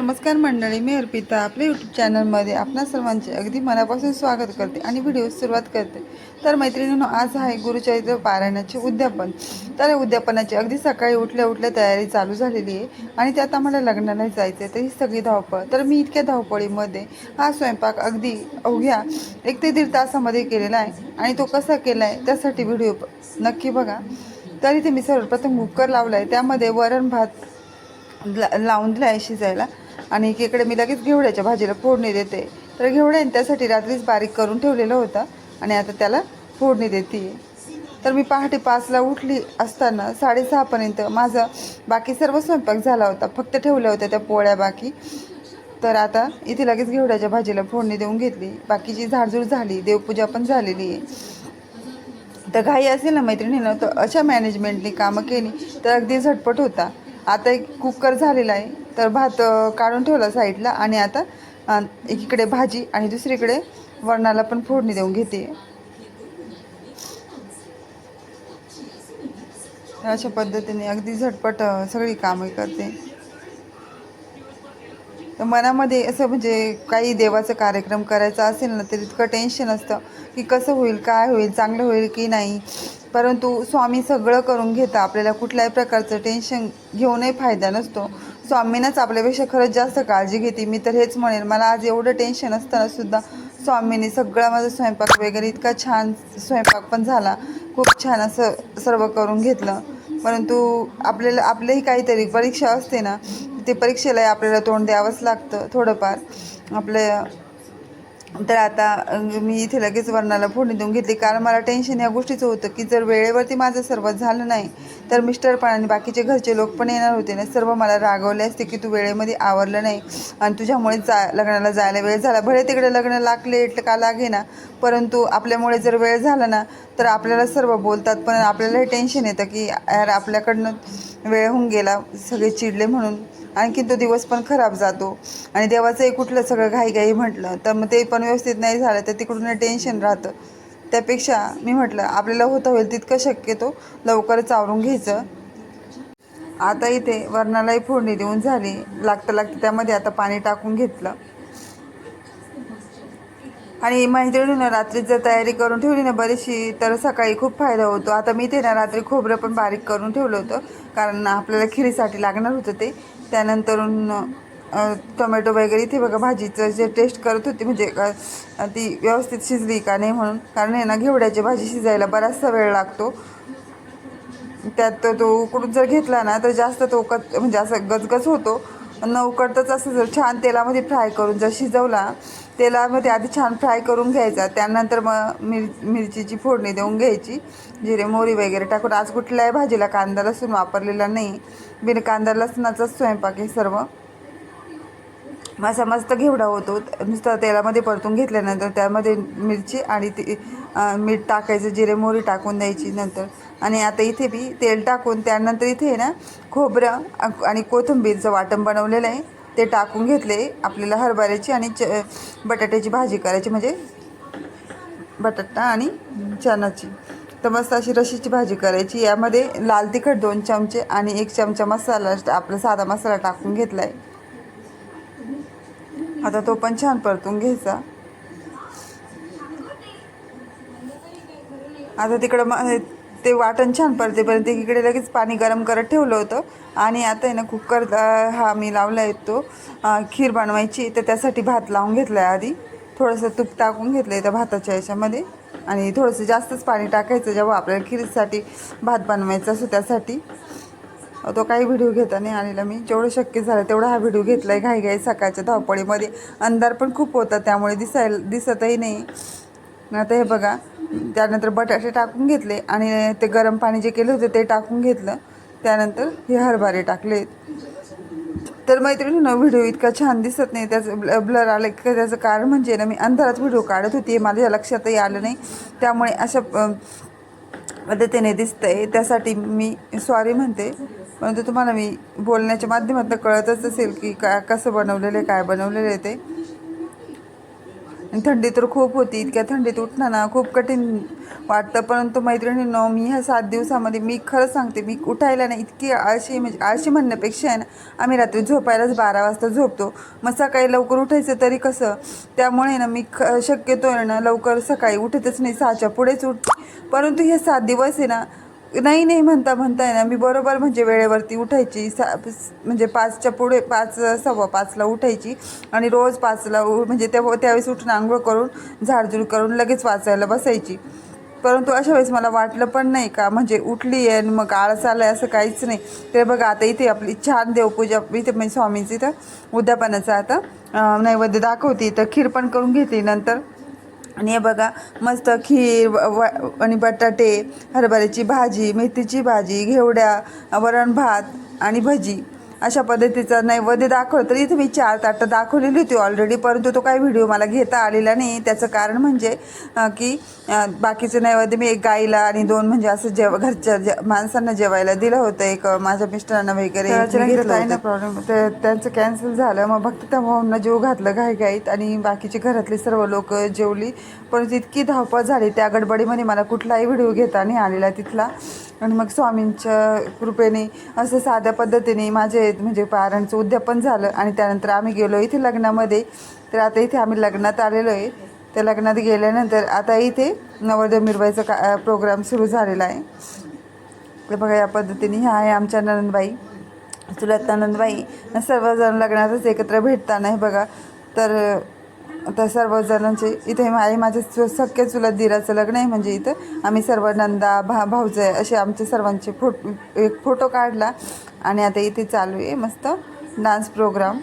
नमस्कार मंडळी मी अर्पिता. आपल्या यूट्यूब चॅनलमध्ये आपणा सर्वांचे अगदी मनापासून स्वागत करते आणि व्हिडिओ सुरुवात करते. तर मैत्रिणींनो आज आहे गुरुचरित्र पारायणाचे उद्यापन. तर उद्यापनाची अगदी सकाळी उठल्या उठल्या तयारी चालू झालेली आहे आणि त्यात आम्हाला लग्नाला जायचं आहे तर ही सगळी धावपळ. तर मी इतक्या धावपळीमध्ये हा स्वयंपाक अगदी अवघ्या एक ते दीड तासामध्ये केलेला आहे आणि तो कसा केला आहे त्यासाठी व्हिडिओ नक्की बघा. तर इथे मी सर्वप्रथम कुकर लावला आहे त्यामध्ये वरण भात ला लावून दिला आहे शिजायला. आणि एकीकडे मी लगेच घेवड्याच्या भाजीला फोडणी देते. तर घेवड्याने त्यासाठी रात्रीच बारीक करून ठेवलेलं होतं आणि आता त्याला फोडणी देते. तर मी पहाटे पाचला उठली असताना साडेसहापर्यंत माझं बाकी सर्व स्वयंपाक झाला होता. फक्त ठेवल्या होत्या त्या पोळ्या बाकी. तर आता इथे लगेच घेवड्याच्या भाजीला फोडणी देऊन घेतली. बाकीची झाडझूड झाली देवपूजा पण झालेली आहे. तर घाई असेल ना मैत्रिणीनं तर अशा मॅनेजमेंटनी कामं केली तर अगदी झटपट होता. आता एक कुकर झालेला आहे. तर भात काढून ठेवला साईडला आणि आता एकीकडे भाजी आणि दुसरीकडे वरणाला पण फोडणी देऊन घेते. अशा पद्धतीने अगदी झटपट सगळी कामं करते. तर मनामध्ये असं म्हणजे काही देवाचा कार्यक्रम करायचा असेल ना तर इतकं टेन्शन असतं की कसं होईल काय होईल चांगलं होईल की नाही. परंतु स्वामी सगळं करून घेतं आपल्याला कुठल्याही प्रकारचं टेन्शन घेऊनही फायदा नसतो. स्वामींनाच आपल्यापेक्षा खरंच जास्त काळजी घेते. मी तर हेच म्हणेन मला आज एवढं टेन्शन असताना सुद्धा स्वामींनी सगळा माझा स्वयंपाक वगैरे इतका छान स्वयंपाक पण झाला. खूप छान असं सर्व करून घेतलं. परंतु आपल्याला आपलंही काहीतरी परीक्षा असते ना ते परीक्षेलाही आपल्याला तोंड द्यावंच लागतं थोडंफार. आपल्या तर आता मी इथे लगेच वर्णाला फोडणी देऊन घेतली. कारण मला टेन्शन या गोष्टीचं होतं की जर वेळेवरती माझं सर्व झालं नाही तर मिस्टर पण आणि बाकीचे घरचे लोक पण येणार होते ना सर्व मला रागवले असते की तू वेळेमध्ये आवरलं नाही आणि तुझ्यामुळे जा लग्नाला जायला वेळ झाला. भले तिकडे लग्न लागले का लागे ना परंतु आपल्यामुळे जर वेळ झाला ना तर आपल्याला सर्व बोलतात. पण आपल्यालाही टेन्शन येतं की यार आपल्याकडनं वेळ होऊन गेला सगळे चिडले म्हणून. आणखी तो दिवस पण खराब जातो. आणि देवाचंही कुठलं सगळं घाईघाई म्हटलं तर मग ते पण व्यवस्थित नाही झालं तर तिकडून टेन्शन राहतं. त्यापेक्षा मी म्हटलं आपल्याला होतं होईल तितकं शक्यतो लवकरच आवरून घ्यायचं. आता इथे वरणालाही फोडणी देऊन झाली. लागतं लागतं त्यामध्ये आता पाणी टाकून घेतलं. आणि मैत्रिणीनं रात्री जर तयारी करून ठेवली ना बरीचशी तर सकाळी खूप फायदा होतो. आता मी ते ना रात्री खोबरं पण बारीक करून ठेवलं होतं कारण आपल्याला खिरीसाठी लागणार होतं ते. त्यानंतर टोमॅटो वगैरे इथे बघा भाजीचं जे टेस्ट करत होती म्हणजे का ती व्यवस्थित शिजली का नाही म्हणून. कारण हे ना घेवड्याची भाजी शिजायला बराचसा वेळ लागतो. त्यात तो- तो उकडून जर घेतला ना तर जास्त तो कच म्हणजे असं गजगज होतो. न असं जर छान तेलामध्ये फ्राय करून जर शिजवला तेलामध्ये आधी छान फ्राय करून घ्यायचा. त्यानंतर मग मिर मिरचीची फोडणी देऊन घ्यायची. जिरे मोहरी वगैरे टाकून. आज कुठल्याही भाजीला कांदा लसूण वापरलेला नाही. बिन कांदा लसणाचाच स्वयंपाक आहे सर्व मासा मस्त घेवडा होतो. नुसतं तेलामध्ये परतून घेतल्यानंतर त्यामध्ये मिरची आणि ती मीठ टाकायचं जिरे मोहरी टाकून द्यायची नंतर. आणि आता इथे बी तेल टाकून त्यानंतर इथे आहे ना खोबरं आणि कोथिंबीरचं वाटण बनवलेलं आहे. ते टाकून घेतले आपल्याला हरभऱ्याची आणि च बटाट्याची भाजी करायची म्हणजे बटाटा आणि चणाची तर मस्त अशी रशीची भाजी करायची. यामध्ये लाल तिखट दोन चमचे आणि एक चमचा मसाला आपला साधा मसाला टाकून घेतला आहे आता तो पण छान परतून घ्यायचा. आता तिकडं मग ते वाटण छान परतेपर्यंत इकडे लगेच पाणी गरम करत ठेवलं होतं. आणि आता आहे ना कुकर हा मी लावला आहे तो खीर बनवायची. तर त्यासाठी भात लावून घेतला आहे आधी. थोडंसं तूप टाकून घेतलं आहे त्या भाताच्या याच्यामध्ये. आणि थोडंसं जास्तच पाणी टाकायचं जेव्हा आपल्याला खीरसाठी भात बनवायचा असो त्यासाठी. तो काही व्हिडिओ घेता नाही आलेला. मी जेवढं शक्य झालं तेवढा हा व्हिडिओ घेतला आहे घाई घाई सकाळच्या धावपळीमध्ये. अंधार पण खूप होता त्यामुळे दिसायला दिसतही नाही. आता हे बघा त्यानंतर बटाटे टाकून घेतले आणि ते गरम पाणी जे केलं होतं ते टाकून घेतलं. त्यानंतर हे हरभरे टाकले. तर मैत्रिणीनं व्हिडिओ इतका छान दिसत नाही. त्याचं ब्ल ब्लर आलं की त्याचं कारण म्हणजे ना मी अंधारात व्हिडिओ काढत होती. हे माझ्या लक्षातही आलं नाही. त्यामुळे अशा पद्धतीने दिसतंय. त्यासाठी मी सॉरी म्हणते. परंतु तुम्हाला मी बोलण्याच्या माध्यमातून कळतच असेल की का कसं बनवलेलं आहे काय बनवलेलं आहे ते. आणि थंडी तर खूप होती इतक्या थंडीत उठणं ना खूप कठीण वाटतं. परंतु मैत्रिणींनो मी ह्या सात दिवसामध्ये मी खरं सांगते मी उठायला ना इतकी आळशी म्हणजे आळशी म्हणण्यापेक्षा आहे ना आम्ही रात्री झोपायलाच बारा वाजता झोपतो. मग सकाळी लवकर उठायचं तरी कसं? त्यामुळे ना मी ख शक्यतो आहे ना लवकर सकाळी उठतच नाही सहाच्या पुढेच उठते. परंतु हे सात दिवस आहे ना नाही नाही म्हणता म्हणता ना मी बरोबर म्हणजे वेळेवरती उठायची. सा म्हणजे पाचच्या पुढे पाच सव्वा पाचला उठायची आणि रोज पाचला उ म्हणजे तेव्हा हो, त्यावेळेस उठून आंघोळ करून झाडझूड करून लगेच वाचायला बसायची. परंतु अशा वेळेस मला वाटलं पण नाही का म्हणजे उठली आहे आणि मग आळस आलं आहे असं काहीच नाही. ते बघा आता इथे आपली छान देवपूजा इथे म्हणजे स्वामींची इथं उद्यापनाचं आता नैवेद्य दाखवते. इथं खीर पण करून घेतली नंतर. आणि हे बघा मस्त खीर व व- आणि बटाटे हरभऱ्याची भाजी मेथीची भाजी घेवड्या वरण भात आणि भजी. अशा पद्धतीचा नैवेद्य दाखवलं तर इथे मी चार ताटं दाखवलेली होती ऑलरेडी परंतु तो काही व्हिडिओ मला घेता आलेला नाही. त्याचं कारण म्हणजे की बाकीचं नैवेद्य मी एक गाईला आणि दोन म्हणजे असं जेव घरच्या जे माणसांना जेवायला दिलं होतं. एक माझ्या मिस्टरांना वगैरे होतं. प्रॉब्लेम त्यांचं कॅन्सल झालं. मग फक्त त्या भाऊंना जेव घातलं घाईघाईत आणि बाकीचे घरातले सर्व लोक जेवली. परंतु इतकी धावपळ झाली. त्या गडबडीमध्ये मला कुठलाही व्हिडिओ घेता नाही आलेला तिथला. आणि मग स्वामींच्या कृपेने असं साध्या पद्धतीने माझे म्हणजे पारांचं उद्यापन झालं आणि त्यानंतर आम्ही गेलो इथे लग्नामध्ये. तर आता इथे आम्ही लग्नात आलेलो आहे. त्या लग्नात गेल्यानंतर आता इथे नवरदेव मिरबाईचा का प्रोग्राम सुरू झालेला आहे. तर बघा या पद्धतीने ह्या आहे आमच्या नंदबाई चुलत नंदबाई. सर्वजण लग्नातच एकत्र भेटताना हे बघा. तर आता सर्वजणांचे इथे आहे माझ्या सख्या चुलत दिराचं लग्न आहे म्हणजे इथं. आम्ही सर्व नंदा भा भाऊजे असे आमचे सर्वांचे फोटो एक फोटो काढला आणि आता इथे चालू आहे मस्त डान्स प्रोग्राम.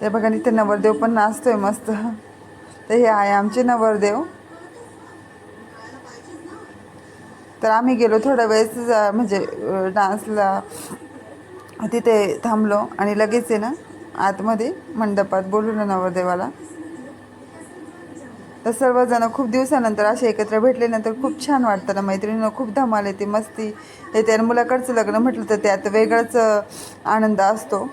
ते बघा इथे नवरदेव पण नाचतोय मस्त. तर हे आहे आमचे नवरदेव. तर आम्ही गेलो थोड्या वेळेस म्हणजे डान्सला तिथे थांबलो आणि लगेच आहे ना आतमध्ये मंडपात बोलू ना नवरदेवाला. तर सर्वजण खूप दिवसानंतर असे एकत्र भेटल्यानंतर खूप छान वाटतं ना मैत्रिणीनं खूप धमाल येते मस्ती येते. आणि मुलाकडचं लग्न म्हटलं तर त्यात वेगळाच आनंद असतो.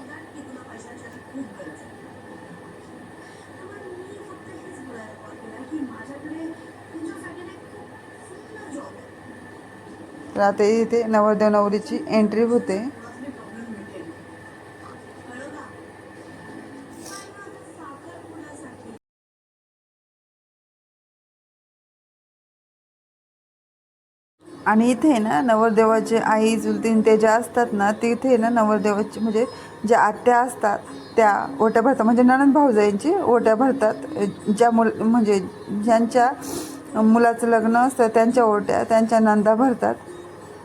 तर आता इथे नवरदेव नवरीची एंट्री होते. आणि इथे ना नवरदेवाचे आई जुलतीन ते ज्या असतात ना तिथे ना नवरदेवाची म्हणजे ज्या आत्या असतात त्या ओट्या भरतात. म्हणजे ननंद भाऊजाईंची ओट्या भरतात. ज्या मुल म्हणजे ज्यांच्या मुलाचं लग्न असतं त्यांच्या ओट्या त्यांच्या नंदा भरतात.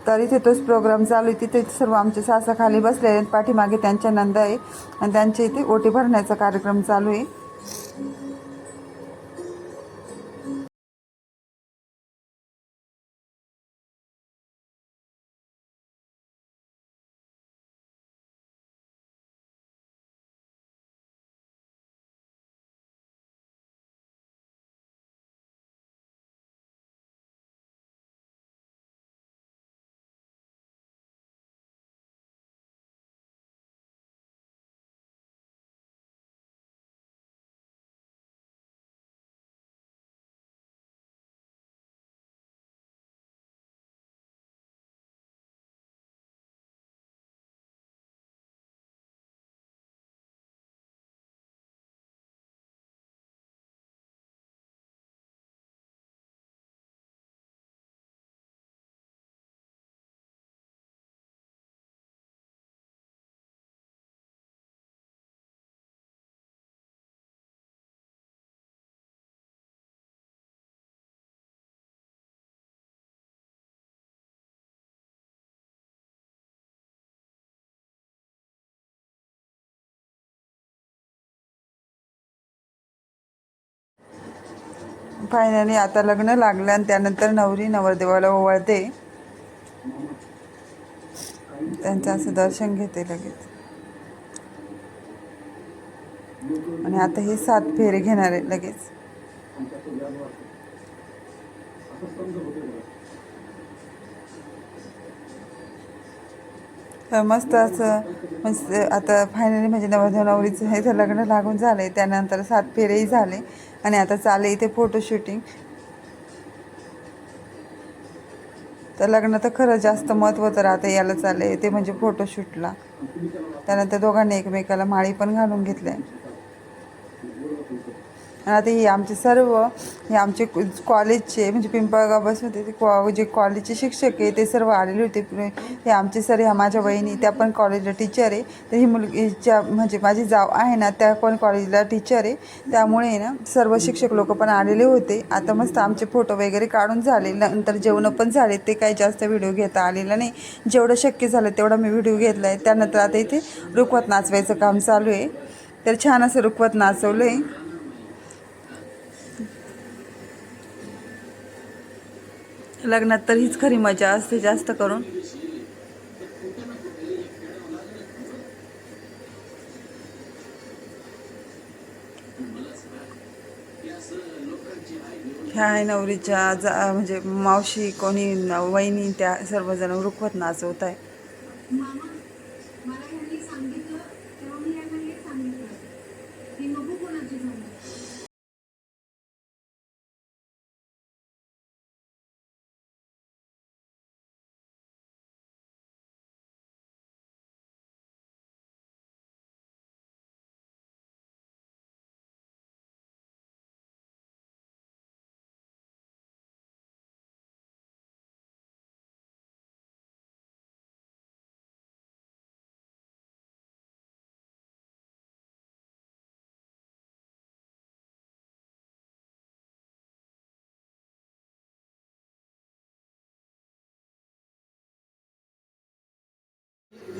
तरी तिथंच प्रोग्राम चालू आहे. तिथे सर्व आमचे सासा खाली बसले आहेत. पाठीमागे त्यांच्या नंदा आहे. आणि त्यांच्या इथे ओटी भरण्याचा कार्यक्रम चालू आहे. फायनली आता लग्न लागलं आणि त्यानंतर नवरी नवरदेवाला ओवाळते. त्यांचं असं दर्शन घेते लगेच. आणि आता हे सात फेरे घेणार आहे लगेच. मस्त असं मस्त आता फायनली म्हणजे नवरदेव नवरीचं हे तर लग्न लागून झालं आहे त्यानंतर सात फेरेही झाले आणि आता चालले इथे फोटोशूटिंग तर लग्न तर खरं जास्त महत्त्व तर आता याला आहे ते म्हणजे फोटोशूटला त्यानंतर दोघांनी एकमेकाला माळी पण घालून घेतल्या. आणि आता हे आमचे सर्व हे आमचे कॉलेजचे म्हणजे पिंपळगाव होते ते कॉ जे कॉलेजचे शिक्षक आहे ते सर्व आलेले होते. हे आमचे सर ह्या माझ्या बहिणी त्या पण कॉलेजला टीचर आहे. तर ही मुलगीच्या म्हणजे माझी जाव आहे ना त्या पण कॉलेजला टीचर आहे. त्यामुळे ना सर्व शिक्षक लोक पण आलेले होते. आता मस्त आमचे फोटो वगैरे काढून झाले. नंतर जेवणं पण झाले. ते काही जास्त व्हिडिओ घेता आलेला नाही. जेवढं शक्य झालं तेवढा मी व्हिडिओ घेतला आहे त्यानंतर आता इथे रुखवत नाचवायचं काम चालू आहे. तर छान असं रुखवत नाचवलं आहे लग्नात तर हीच खरी मजा असते जास्त करून. ह्या आहे नवरीच्या जा म्हणजे मावशी कोणी वहिनी त्या सर्वजण रुखवत नाचवत आहे.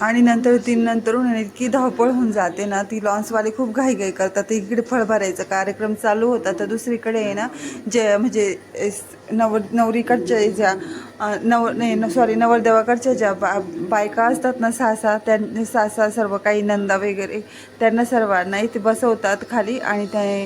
आणि नंतर तीन नंतरून इतकी धावपळ होऊन जाते ना ती लॉन्सवाले खूप घाईघाई करतात. तर इकडे फळ भरायचा कार्यक्रम चालू होता तर दुसरीकडे आहे ना जे म्हणजे नव नवर नवरीकडच्या ज्या नव नाही सॉरी नवरदेवाकडच्या ज्या बा बायका असतात ना सासा त्यां सासा सर्व काही नंदा वगैरे त्यांना सर्वांना इथे बसवतात खाली आणि त्या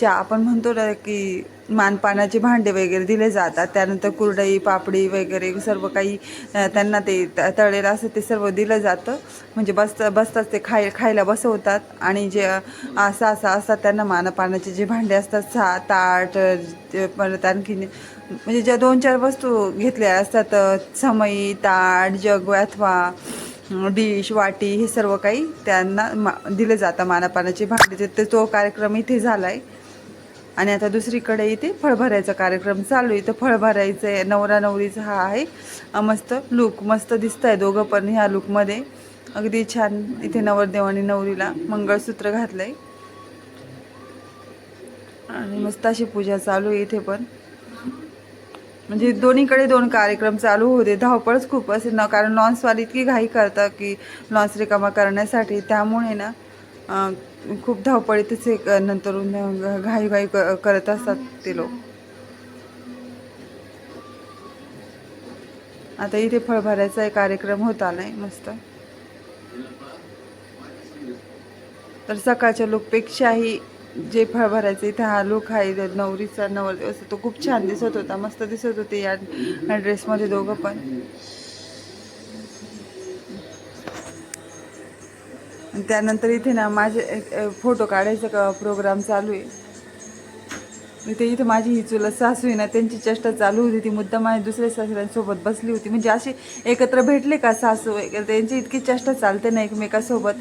ज्या आपण म्हणतो ना की मानपानाचे भांडे वगैरे दिले जातात. त्यानंतर कुरडई पापडी वगैरे सर्व काही त्यांना ते तळेला तळलेलं असं ते सर्व दिलं जातं. म्हणजे बसता बसतात ते खाय खायला बसवतात. आणि जे असं असं असतात त्यांना मानपानाचे जे भांडे असतात सा ताट ते परत आणखीन म्हणजे ज्या दोन चार वस्तू घेतल्या असतात समई ताट जग अथवा डिश वाटी हे सर्व काही त्यांना मा दिलं जातं मानपानाचे भांडे. ते तो कार्यक्रम इथे झाला आहे आणि आता दुसरीकडे इथे फळ भरायचा कार्यक्रम चालू आहे. तर फळ भरायचं आहे नवरा नवरीचा हा आहे. मस्त लुक मस्त दिसत आहे दोघं पण ह्या लुकमध्ये अगदी छान इथे नवरदेव आणि नवरीला मंगळसूत्र घातलं आहे आणि मस्त अशी पूजा चालू आहे इथे पण. म्हणजे दोन्हीकडे दोन कार्यक्रम चालू होते धावपळच खूप असेल ना कारण लॉन्सवाली इतकी घाई करतात की लॉन्स रिकामा करण्यासाठी. त्यामुळे ना खूप धावपळीतच हे नंतर घाई घाई क- करत असतात ते लोक. आता इथे फळभाऱ्याचा एक कार्यक्रम होत आलाय मस्त. तर सकाळच्या लुकपेक्षाही जे फळ भरायचं इथे हा लुक आहे नवरीचा नवरदेव तो खूप छान दिसत होता मस्त दिसत होते या ड्रेसमध्ये दोघं पण. त्यानंतर इथे ना माझे फोटो काढायचा का प्रोग्राम चालू आहे. इथे इथे माझी ही चुलत सासू आहे ना त्यांची चेष्टा चालू होती. ती मुद्दा माझ्या दुसऱ्या सासऱ्यांसोबत बसली होती. म्हणजे अशी एकत्र भेटले का सासू वगैरे? त्यांची इतकी चेष्टा चालते ना एकमेकासोबत.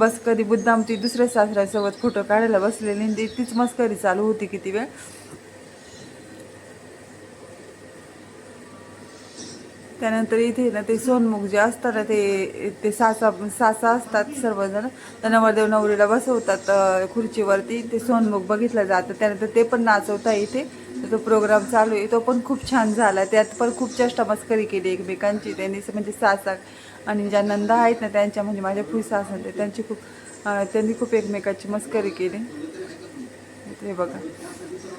बस कधी मुद्दाम ती दुसऱ्या सासऱ्यांसोबत फोटो काढायला बसलेली तीच मस्करी चालू होती किती वेळ. त्यानंतर इथे ना ते सोनमुख जे असतात ना ते ते सासा सासा असतात सर्वजण. तर नवरदेव नवरीला बसवतात खुर्चीवरती. ते सोनमुख बघितलं जातं. त्यानंतर ते पण नाचवता इथे. तो प्रोग्राम चालू आहे. तो पण खूप छान झाला. त्यात पण खूप चेष्टा मस्करी केली एकमेकांची. त्यांनी म्हणजे सासा आणि ज्या नंदा आहेत ना त्यांच्या म्हणजे माझ्या फुई सासा ते त्यांची खूप त्यांनी खूप एकमेकाची मस्करी केली. हे बघा.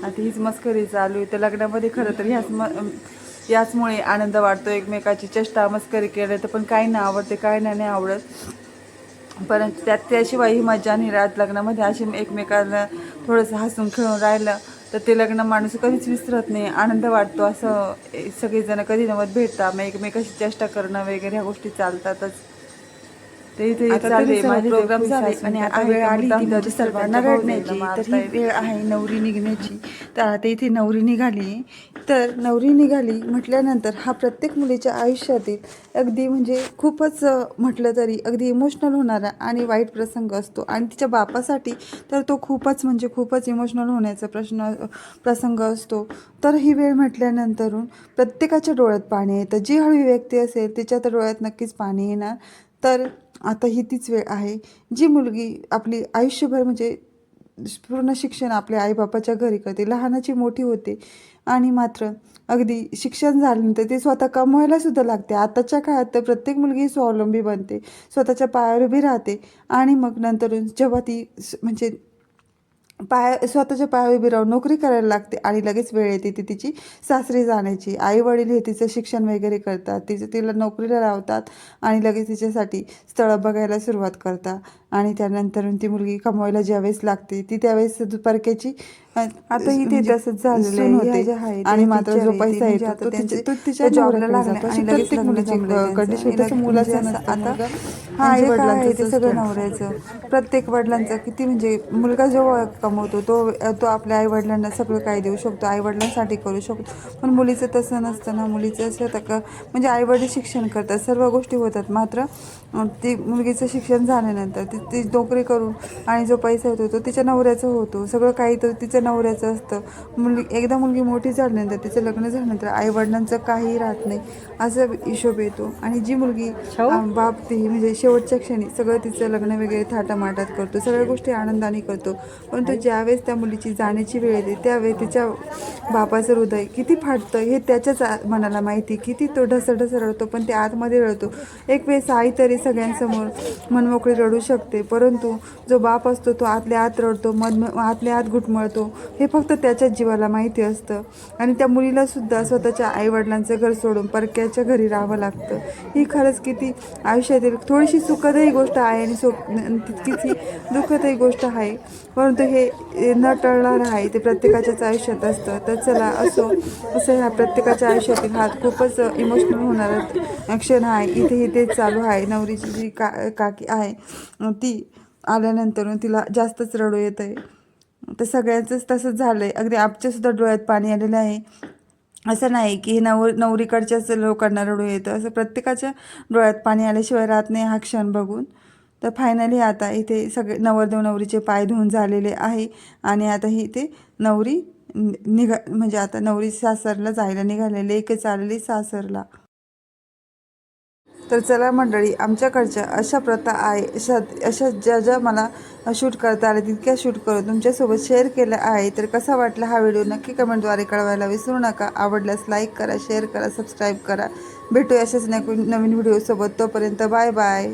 आता हीच मस्करी चालू आहे. तर लग्नामध्ये खरं तर ह्याच म याचमुळे आनंद वाटतो एकमेकाची चेष्टा मस्करी केलं तर पण काही नाही आवडते काही नाही नाही आवडत. परंतु त्यात त्याशिवाय ही मजा नाही राहत लग्नामध्ये अशी एकमेकाला थोडंसं हसून खेळून राहिलं तर ते लग्न माणूस कधीच विसरत नाही. आनंद वाटतो असं सगळेजणं सगळेजण कधी नवत भेटतात मग एकमेकाशी चेष्टा करणं वगैरे ह्या गोष्टी चालतातच. ते इथे माझे प्रोग्राम झाले आणि आणि आता वेळ आली ती म्हणजे म्हणजे सर्वांना रडण्याची. तर ही. वेळ आहे नवरी निघण्याची. तर आता इथे नवरी निघाली. तर नवरी निघाली म्हटल्यानंतर हा प्रत्येक मुलीच्या आयुष्यातील अगदी म्हणजे खूपच म्हटलं तरी अगदी इमोशनल होणारा आणि वाईट प्रसंग असतो. आणि तिच्या बापासाठी तर तो खूपच म्हणजे खूपच इमोशनल होण्याचा प्रश्न प्रसंग असतो. तर ही वेळ म्हटल्यानंतरून प्रत्येकाच्या डोळ्यात पाणी येतं. जी हळवी व्यक्ती असेल तिच्या तर डोळ्यात नक्कीच पाणी येणार. तर आता ही तीच वेळ आहे जी मुलगी आपली आयुष्यभर म्हणजे पूर्ण शिक्षण आपल्या आईबापाच्या घरी करते. लहानाची मोठी होते आणि मात्र अगदी शिक्षण झाल्यानंतर ते स्वतः कमवायला सुद्धा लागते. आताच्या काळात तर प्रत्येक मुलगी स्वावलंबी बनते स्वतःच्या पायावर उभी राहते आणि मग नंतर जेव्हा ती म्हणजे पाया स्वतःच्या पायावर उभी राहून नोकरी करायला लागते आणि लगेच वेळ येते ती तिची सासरी जाण्याची. आई वडील हे तिचं शिक्षण वगैरे करतात. तिचं तिला नोकरीला लावतात आणि लगेच तिच्यासाठी स्थळं बघायला सुरुवात करतात. आणि त्यानंतर ती मुलगी कमवायला ज्यावेळेस लागते ती त्यावेळेस परक्याची आता इथे म्हणजे तसंच झालेलं. होते. आणि मात्र जो पैसा येतो म्हणजे तो तिच्या- जॉबला लागले. अशी प्रत्येक मुलीची. कंडिशन तसं मुलाचं आता हा जे काय आहे वडिलांचंच ते सगळं. नवऱ्याचं. प्रत्येक वडिलांचं किती म्हणजे मुलगा जेव्हा कमवतो तो तो आपल्या आई वडिलांना सगळं काही देऊ शकतो. आई वडिलांसाठी करू शकतो. पण मुलीचं तसं नसतं ना. मुलीचं असं होतं का म्हणजे आई वडील शिक्षण करतात. सर्व गोष्टी होतात. मात्र ती मुलगीचं शिक्षण झाल्यानंतर ती ती नोकरी करून आणि जो पैसा येतो तो तिच्या नवऱ्याचं होतो. सगळं काही तर तिच्या नवऱ्याचं असतं. मुलगी एकदा मुलगी मोठी झाल्यानंतर तिचं लग्न झाल्यानंतर आई वडिलांचं काहीही राहत नाही. असं हिशोब येतो. आणि जी मुलगी बाप ती म्हणजे शेवटच्या क्षणी सगळं तिचं लग्न वगैरे थाटामाटात करतो. सगळ्या गोष्टी आनंदाने करतो. परंतु ज्यावेळेस त्या मुलीची जाण्याची वेळ येते त्यावेळेस तिच्या बापाचं हृदय किती फाटतं हे त्याच्याच मनाला माहिती किती तो ढसढस रडतो पण ते आतमध्ये रडतो. एक वेळेस आई तरी सगळ्यांसमोर मनमोकळी रडू शकते. परंतु जो बाप असतो तो आतल्या आत रडतो मध आतल्या आत घुटमळतो. हे फक्त त्याच्याच जीवाला माहिती असतं. आणि त्या मुलीला सुद्धा स्वतःच्या आईवडिलांचं घर सोडून परक्याच्या घरी राहावं लागतं. ही खरंच किती आयुष्यातील थोडीशी सुखदही गोष्ट आहे आणि सो तितकीच ही दुःखदही गोष्ट आहे. परंतु हे न टळणार आहे ते प्रत्येकाच्याच आयुष्यात असतं. तर चला असो असं ह्या प्रत्येकाच्या आयुष्यातील हात खूपच इमोशनल होणारा क्षण आहे. इथे इथे चालू आहे. नवरीची जी का काकी आहे ती आल्यानंतर तिला जास्तच रडू येत आहे तर सगळ्यांचंच तसंच झालं आहे अगदी आमच्यासुद्धा डोळ्यात पाणी आलेलं आहे. असं नाही की हे नवरीकडच्या नवरीकडच्याच लोकांना रडू येतं. असं प्रत्येकाच्या डोळ्यात पाणी आल्याशिवाय राहत नाही हा क्षण बघून. तर फायनली आता इथे सगळे नवरदेव नवरीचे पाय धुवून झालेले आहे. आणि आता ही इथे नवरी नि- निघा म्हणजे आता नवरी सासरला जायला निघालेली एकच आलेली सासरला. तर चला मंडळी आमच्याकडच्या अशा प्रथा आहे अशा अशा ज्या ज्या मला शूट करता आल्या तितक्या शूट करून तुमच्यासोबत शेअर केलं आहे तर कसा वाटला हा व्हिडिओ नक्की कमेंटद्वारे कळवायला विसरू नका. आवडल्यास लाईक करा शेअर करा सबस्क्राईब करा. भेटू अशाच नवीन व्हिडिओसोबत तोपर्यंत बाय बाय